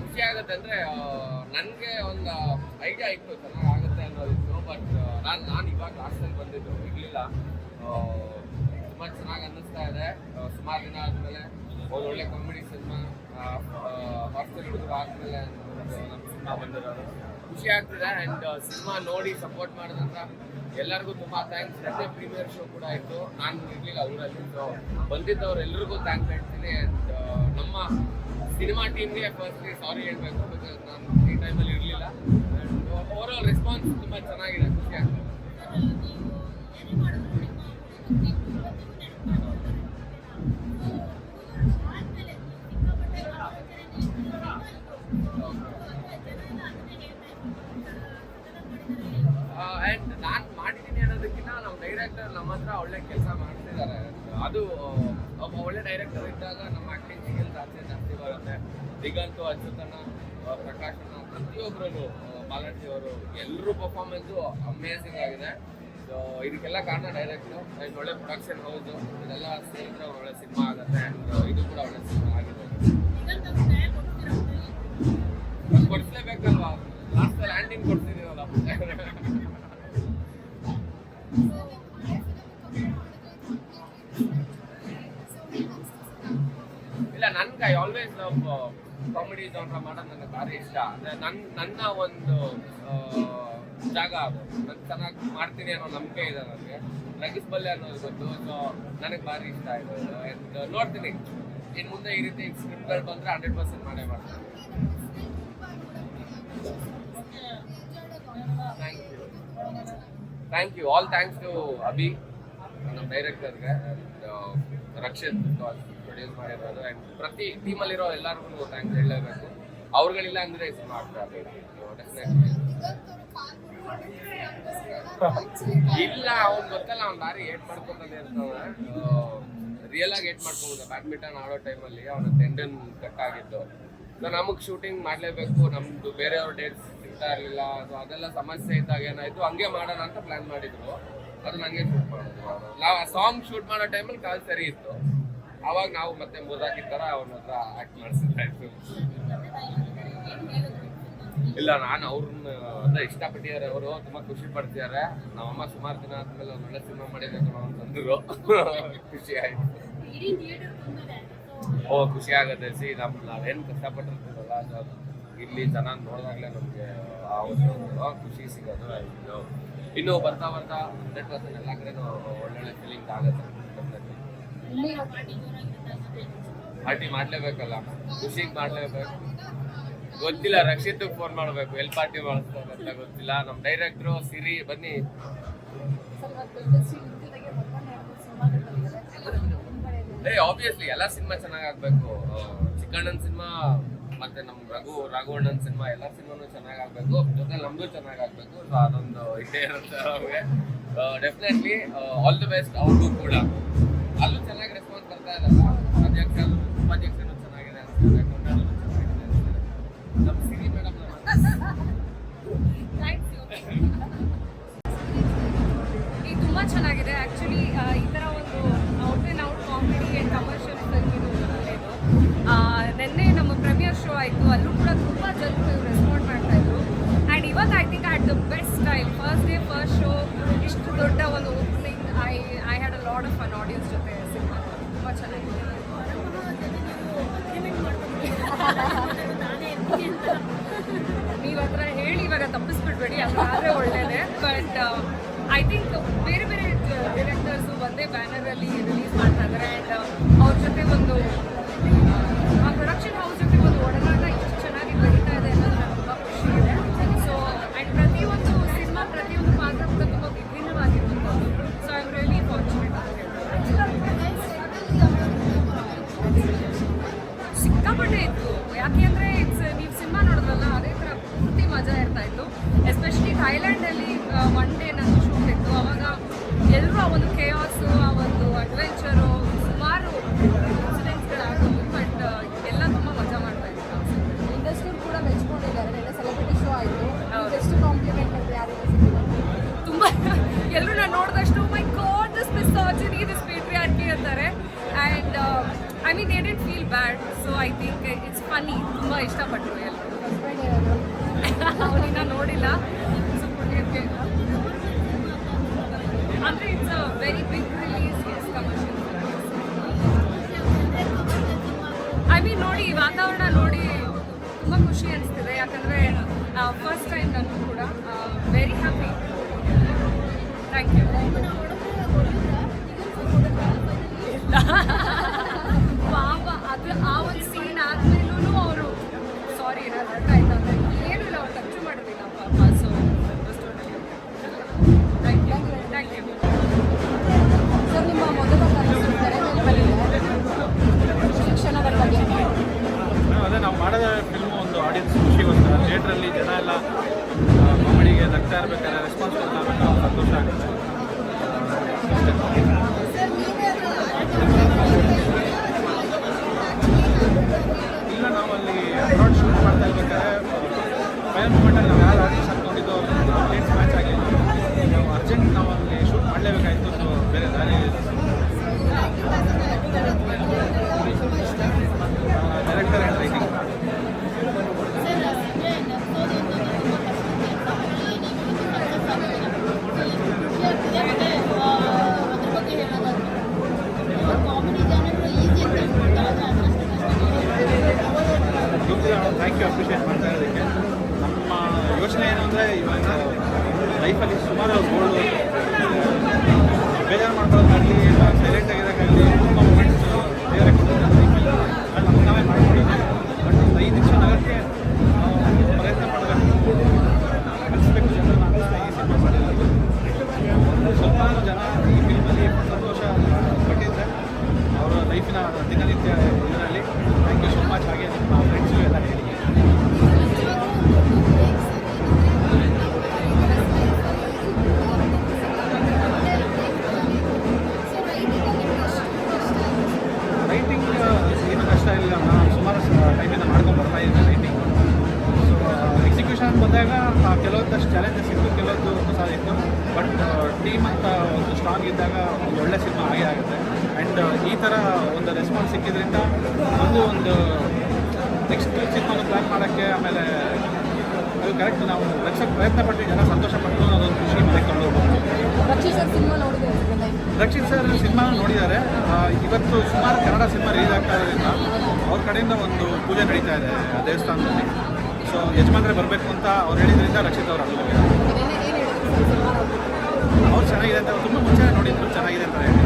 ಖುಷಿ ಆಗುತ್ತೆ ಅಂದ್ರೆ ನನಗೆ ಒಂದು ಐಡಿಯಾ ಇತ್ತು, ಚೆನ್ನಾಗಿ ಆಗುತ್ತೆ ಅನ್ನೋದಿತ್ತು ಬಟ್ ನಾನು ನಾನು ಇವಾಗ ಲಾಸ್ಟಲ್ಲಿ ಬಂದಿದ್ದು ಇರಲಿಲ್ಲ. ತುಂಬ ಚೆನ್ನಾಗಿ ಅನ್ನಿಸ್ತಾ ಇದೆ. ಸುಮಾರು ದಿನ ಆದಮೇಲೆ ಒಂದು ಒಳ್ಳೆ ಕಾಮಿಡಿ ಸಿನಿಮಾ ಹಾಸ್ಟೆಲ್ ಹುಡುಗರು ಆದಮೇಲೆ ಬಂದಿರೋದು. ಖುಷಿ ಆಗ್ತಿದೆ ಆ್ಯಂಡ್ ಸಿನಿಮಾ ನೋಡಿ ಸಪೋರ್ಟ್ ಮಾಡಿದಂತ ಎಲ್ಲರಿಗೂ ತುಂಬ ಥ್ಯಾಂಕ್ಸ್ ಮತ್ತೆ ಪ್ರೀಮಿಯರ್ ಶೋ ಕೂಡ ಇತ್ತು ನಾನು ಇರಲಿಲ್ಲ ಊರಲ್ಲಿ ಸೊ ಬಂದಿದ್ದವ್ರು ಎಲ್ರಿಗೂ ಥ್ಯಾಂಕ್ಸ್ ಹೇಳ್ತೀನಿ. ಆ್ಯಂಡ್ ನಮ್ಮ ಸಿನಿಮಾ ಟೀಮ್ಗೆ ಫಸ್ಟ್ಲಿ ಸಾರಿ ಹೇಳಬೇಕು ಬಿಕಾಸ್ ನಾನು ಈ ಟೈಮಲ್ಲಿ ಇರಲಿಲ್ಲ. ಓವರ್ ಆಲ್ ರೆಸ್ಪಾನ್ಸ್ ತುಂಬ ಚೆನ್ನಾಗಿದೆ, ಖುಷಿ ಆಗ್ತದೆ. ಆ್ಯಂಡ್ ನಾನು ಮಾಡಿದ್ದೀನಿ ಅನ್ನೋದಕ್ಕಿಂತ ನಮ್ಮ ಡೈರೆಕ್ಟರ್ ನಮ್ಮ ಹತ್ರ ಒಳ್ಳೆ ಕೆಲಸ ಮಾಡ್ತಿದ್ದಾರೆ ಅದು ಒಬ್ಬ ಒಳ್ಳೆ ಡೈರೆಕ್ಟರ್ ಇದ್ದಾಗ ನಮ್ಮ ಆಕ್ಟಿಂಗ್ ಜಾಸ್ತಿ ಜಾಸ್ತಿ ಬರುತ್ತೆ. ದಿಗಂತು ಅಚ್ಯುತನ ಪ್ರಕಾಶನ ಪ್ರತಿಯೊಬ್ಬರು ಬಾಲಾಜಿ ಅವರು ಎಲ್ಲರೂ ಪರ್ಫಾರ್ಮೆನ್ಸು ಅಮೇಸಿಂಗ್ ಆಗಿದೆ. ಇದಕ್ಕೆಲ್ಲ ಕಾರಣ ಡೈರೆಕ್ಟು ಆ್ಯಂಡ್ ಒಳ್ಳೆ ಪ್ರೊಡಕ್ಷನ್ ಹೌದು. ಇದೆಲ್ಲ ಸೇರಿದ್ರೆ ಒಳ್ಳೆ ಸಿನಿಮಾ ಆಗುತ್ತೆ. ಇದು ಕೂಡ ಒಳ್ಳೆ ಸಿನಿಮಾ ಆಗಿದೆ. ಕೊಡಿಸ್ಲೇಬೇಕಲ್ವಾ? ಲಾಸ್ಟ್ ಲ್ಯಾಂಡಿಂಗ್ ಕೊಡ್ತಿದ್ದೀರಲ್ಲ ಜಾನ್ರ ಮಾಡೋದು ನನಗೆ ಭಾರಿ ಇಷ್ಟ. ಅಂದ್ರೆ ನನ್ನ ನನ್ನ ಒಂದು ಜಾಗ ಅದು. ನಾನು ಚೆನ್ನಾಗಿ ಮಾಡ್ತೀನಿ ಅನ್ನೋ ನಂಬಿಕೆ ಇದೆ ನನಗೆ. ನಗಿಸ್ಬಲ್ಲೆ ಅನ್ನೋದು ಗೊತ್ತು. ಸೊ ನನಗೆ ಭಾರಿ ಇಷ್ಟ ಆಯ್ತು ನೋಡ್ತೀನಿ. ಇನ್ನು ಮುಂದೆ ಈ ರೀತಿ ಸ್ಕ್ರಿಪ್ಟ್ಗಳು ಬಂದ್ರೆ ಹಂಡ್ರೆಡ್ ಪರ್ಸೆಂಟ್ ಮಾಡೇ ಮಾಡ್ತೀನಿ. Thank you thank you all thanks to Abhi ನಮ್ಮ ಡೈರೆಕ್ಟರ್ಗೆ ರಕ್ಷಿತ್ ಪ್ರೊಡ್ಯೂಸ್ ಮಾಡಿರೋದು ಆ್ಯಂಡ್ ಪ್ರತಿ ಟೀಮಲ್ಲಿರೋ ಎಲ್ಲರಿಗೂ ಥ್ಯಾಂಕ್ಸ್ ಹೇಳಲೇಬೇಕು. ಅವ್ರುಗಳಿಲ್ಲ ಅಂದರೆ ಸಿನಿಮಾ ಆಗ್ತಾ ಇಲ್ಲ, ಅವ್ನು ಗೊತ್ತಲ್ಲ, ಅವ್ನು ದಾರಿ ಏಟ್ ಮಾಡ್ಕೊತಾನೆ ಇರ್ತಾವೆ ರಿಯಲ್ ಆಗಿ ಏಟ್ ಮಾಡ್ಕೊಬೋದು. ಬ್ಯಾಡ್ಮಿಂಟನ್ ಆಡೋ ಟೈಮಲ್ಲಿ ಅವನ ಟೆಂಡನ್ ಕಟ್ ಆಗಿದ್ದು. ಸೊ ನಮಗೆ ಶೂಟಿಂಗ್ ಮಾಡಲೇಬೇಕು, ನಮ್ದು ಬೇರೆಯವ್ರ ಡೇಟ್ಸ್ ಸಿಗ್ತಾ ಇರಲಿಲ್ಲ ಸೊ ಅದೆಲ್ಲ ಸಮಸ್ಯೆ ಇದ್ದಾಗ ಏನಾಯಿತು, ಹಂಗೆ ಮಾಡೋಣ ಅಂತ ಪ್ಲಾನ್ ಮಾಡಿದ್ರು. ಅದು ನಂಗೆ ಶೂಟ್ ಮಾಡಿದ್ರು ನಾವು ಆ ಸಾಂಗ್ ಶೂಟ್ ಮಾಡೋ ಟೈಮಲ್ಲಿ ಕಾಲ್ ಸರಿ ಇತ್ತು. ಅವಾಗ ನಾವು ಮತ್ತೆ ಮುದಾಕಿ ಥರ ಅವನ ಹತ್ರ ಆಕ್ಟ್ ಮಾಡಿಸಿದ್ದಾಯ್ತು ಇಲ್ಲ, ನಾನು ಅವ್ರನ್ನ ಅಂದ್ರೆ ಇಷ್ಟಪಟ್ಟಿದ್ದಾರೆ ಅವರು, ತುಂಬಾ ಖುಷಿ ಪಡ್ತಿದ್ದಾರೆ. ನಮ್ಮಮ್ಮ ಸುಮಾರು ದಿನ ಆದ್ಮೇಲೆ ಒಂದು ಒಳ್ಳೆ ಸಿನಿಮಾ ಮಾಡಿದ್ರು ಅಂತಂದ್ರು ಖುಷಿ ಆಯ್ತು. ಓ, ಖುಷಿ ಆಗುತ್ತೆ. ಸಿ, ನಮ್ ನಾವೇನು ಕಷ್ಟಪಟ್ಟಿರ್ತೀವಲ್ಲ, ಅದು ಇಲ್ಲಿ ಜನ ನೋಡಿದಾಗಲೇ ನಮಗೆ ಆ ಒಂದು ಖುಷಿ ಸಿಗೋದು. ಇನ್ನು ಬರ್ತಾ ಬರ್ತಾ ಹಂಡ್ರೆಡ್ ಪರ್ಸೆಂಟ್ ಎಲ್ಲ ಕಡೆನೂ ಒಳ್ಳೊಳ್ಳೆ ಫೀಲಿಂಗ್ ಆಗುತ್ತೆ. ಪಾರ್ಟಿ ಮಾಡ್ಲೇಬೇಕಲ್ಲ ಖುಷಿಗೆ ಮಾಡ್ಲೇಬೇಕು. ಗೊತ್ತಿಲ್ಲ ರಕ್ಷಿತ್ ಫೋನ್ ಮಾಡ್ಬೇಕು. ಎಲ್ ಪಾರ್ಟಿ ಮಾಡಿಸ್ತಾರೆ ಅಂತ ಗೊತ್ತಿಲ್ಲ. ನಮ್ ಡೈರೆಕ್ಟ್ರು ಸಿರಿ, ಬನ್ನಿ. ಆಬ್ವಿಯಸ್ಲಿ ಎಲ್ಲ ಸಿನಿಮಾ ಚೆನ್ನಾಗಿ ಆಗ್ಬೇಕು. ಚಿಕ್ಕಣ್ಣನ ಸಿನಿಮಾ ಮತ್ತೆ ನಮ್ ರಘು, ರಾಘವಣ್ಣನ ಸಿನಿಮಾ ಎಲ್ಲ ಸಿನಿಮಾನು ಚೆನ್ನಾಗಿ ಆಗ್ಬೇಕು. ಜೊತೆ ನಮ್ದು ಚೆನ್ನಾಗಿ ಆಗ್ಬೇಕು. ಸೊ ಅದೊಂದು ಇದೇ ಇರುತ್ತೆ ಡೆಫಿನೆಟ್ಲಿ ಆಲ್ ದಿ ಬೆಸ್ಟ್ ಅವ್ರಿಗೂ ಕೂಡ. ಇರಲ್ಲ ಉಪಾಧ್ಯಕ್ಷರು ಚೆನ್ನಾಗಿದೆ ಅಂತಾರೆ ಕೊಂಡಾಡಲು ಚೆನ್ನಾಗಿದೆ ಅಂತಾರೆ ನಮ್ಮ ಸಿರಿ ಇದು ತುಂಬ ಚೆನ್ನಾಗಿದೆ. ಆ್ಯಕ್ಚುಲಿ ಈ ಥರ ಒಂದು out and out comedy and commercial film ಇದು ನಿನ್ನೆ ನಮ್ಮ ಪ್ರೀಮಿಯರ್ ಶೋ ಆಯಿತು. ಅಲ್ಲೂ ಕೂಡ ತುಂಬ ಜನರು ರೆಸ್ಪಾಂಡ್ ಮಾಡ್ತಾ ಇದ್ರು. ಆ್ಯಂಡ್ ಇವತ್ತು I think at the best time first day first show ಇಷ್ಟು ದೊಡ್ಡ ಒಂದು opening I I had a lot of an audience ಜೊತೆ. ಚೆನ್ನಾಗಿದೆ ಹತ್ರ ಹೇಳಿ ಇವಾಗ ತಪ್ಪಿಸ್ಬಿಡ್ಬೇಡಿ ಅದಾದರೆ ಒಳ್ಳೇದೇ ಬಟ್ ಐ ಥಿಂಕ್ ಬೇರೆ ಬೇರೆ ಡೈರೆಕ್ಟರ್ಸು ಒಂದೇ ಬ್ಯಾನರಲ್ಲಿ ರಿಲೀಸ್ ಮಾಡ್ತಾ ಇದ್ದಾರೆ ಆ್ಯಂಡ್ ಅವ್ರ ಜೊತೆ ಒಂದು ಪ್ರೊಡಕ್ಷನ್ ಹೌಸ್ ಡೇ ನಂದು ಶೂಟ್ ಇತ್ತು. ಅವಾಗ ಎಲ್ಲರೂ ಆ ಒಂದು ಕೇಯಾಸು ಆ ಒಂದು ಅಡ್ವೆಂಚರು ಸುಮಾರು ಇನ್ಸಿಡೆಂಟ್ಸ್ಗಳಾಗೋದು ಬಟ್ ಎಲ್ಲ ತುಂಬ ಮಜಾ ಮಾಡ್ತಾ ಇತ್ತು ಇಂಡಸ್ಟ್ರಿ ಕೂಡ ಮೆಚ್ಕೊಂಡಿದ್ದಾರೆ. ಸೆಲೆಬ್ರಿಟಿ ಶೋ ಆಯಿತು. ಎಷ್ಟು ಕಾಂಪ್ಲಿಮೆಂಟ್ ಅಂತ ಯಾರಿಗೆ ತುಂಬ ಎಲ್ಲರೂ ನಾನು ನೋಡಿದಷ್ಟು ಮೈ ಗಾಡ್ ದಿಸ್ ಮಿಸ್ ಈ ದಿಸ್ ಪೇಟ್ರಿಯಾರ್ಕಿ ಅಂತಾರೆ. And I mean they didn't feel bad so I think it's funny ತುಂಬ ಇಷ್ಟಪಟ್ಟರು ವೆರಿ ಹ್ಯಾಪಿ ಥ್ಯಾಂಕ್ ಯು ಕಾಮಿಡಿಗೆ ನಗ್ತಾ ಇರ್ಬೇಕಾದ್ರೆ ರೆಸ್ಪಾನ್ಸ್ ಕೊಡ್ತಾರೆ ಸಂತೋಷ ಆಗುತ್ತೆ ಇಲ್ಲ ನಾವು ಅಲ್ಲಿ ಶೂಟ್ ಮಾಡ್ತಾ ಇರ್ಬೇಕಾದ್ರೆ ಫೈನಲ್ ನಾವು ಯಾರು ಆರ್ಟಿಸ್ಟ್ ಹಾಕೊಂಡಿದ್ದು ಡೇಟ್ಸ್ ಮ್ಯಾಚ್ ಆಗಿಲ್ಲ. ನಾವು ಅರ್ಜೆಂಟ್ ನಾವು ಅಲ್ಲಿ ಶೂಟ್ ಮಾಡಲೇಬೇಕಾಯ್ತು ಬೇರೆ ದಾರಿ ಬೇಜಾರು ಮಾಡ್ಕೊಳ್ಳೋದಾಗಲಿ ಸೈಲೆಂಟ್ ಆಗಿರೋಕ್ಕಾಗಲಿ ಕಷ್ಟ ಇಲ್ಲ. ನಾನು ಸುಮಾರು ಟೈಮಿಂದ ಮಾಡ್ಕೊಂಡು ಬರ್ತಾ ಇದ್ದೀನಿ ರೈಟಿಂಗ್ ಸೊ ಎಕ್ಸಿಕ್ಯೂಷನ್ ಬಂದಾಗ ಕೆಲವೊಂದಷ್ಟು ಚಾಲೆಂಜಸ್ ಇತ್ತು ಕೆಲವೊಂದು ಹೊಸ ಇತ್ತು. ಬಟ್ ಟೀಮ್ ಅಂತ ಒಂದು ಸ್ಟ್ರಾಂಗ್ ಇದ್ದಾಗ ಒಂದು ಒಳ್ಳೆ ಸಿನಿಮಾ ಆಗೇ ಆಗುತ್ತೆ. ಆ್ಯಂಡ್ ಈ ಥರ ಒಂದು ರೆಸ್ಪಾನ್ಸ್ ಸಿಕ್ಕಿದ್ರಿಂದ ಒಂದು ಒಂದು ನೆಕ್ಸ್ಟ್ ಸಿನಿಮಾನ ಪ್ಲ್ಯಾನ್ ಮಾಡೋಕ್ಕೆ ಆಮೇಲೆ ಅದು ಕರೆಕ್ಟ್ ನಾವು ರಕ್ಷಕ್ಕೆ ಪ್ರಯತ್ನ ಪಟ್ಟು ಜನ ಸಂತೋಷ ಪಟ್ಟು ಅದೊಂದು ಖುಷಿ ಮನೆಗೆ cinema Rakshit Rakshit sir cinema ನೋಡಿದ್ದಾರೆ. ಇವತ್ತು ಸುಮಾರು ಕನ್ನಡ ಸಿನಿಮಾ ರಿಲೀಸ್ ಆಗ್ತಾ ಇರೋದ್ರಿಂದ ಅವ್ರ ಕಡೆಯಿಂದ ಒಂದು ಪೂಜೆ ನಡೀತಾ ಇದೆ ಆ ದೇವಸ್ಥಾನದಲ್ಲಿ. ಸೊ ಯಜಮಾನ್ರೆ ಬರಬೇಕು ಅಂತ ಅವ್ರು ಹೇಳಿದ್ರಿಂದ ರಕ್ಷಿತ್ ಅವರು ಅಲ್ಲಿ ಅವ್ರು ಚೆನ್ನಾಗಿದೆ ಅಂತ ತುಂಬ ಮುಂಚೆ ನೋಡಿದ್ರು ಚೆನ್ನಾಗಿದೆ ಅಂತ ಹೇಳಿ